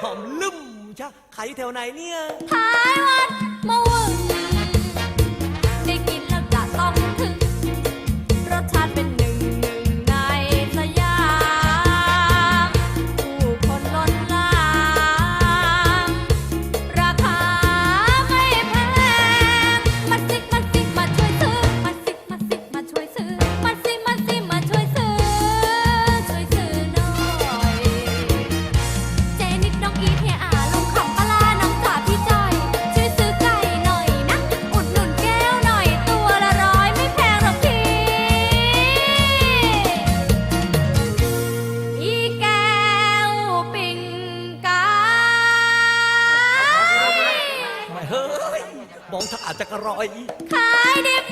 หอมลุ่มชะขายอยู่แถวไหนเนี่ย ท้ายวันมาวอร์ เฮ้ยมองถ้าอาจจะกระรอย ขายดิบ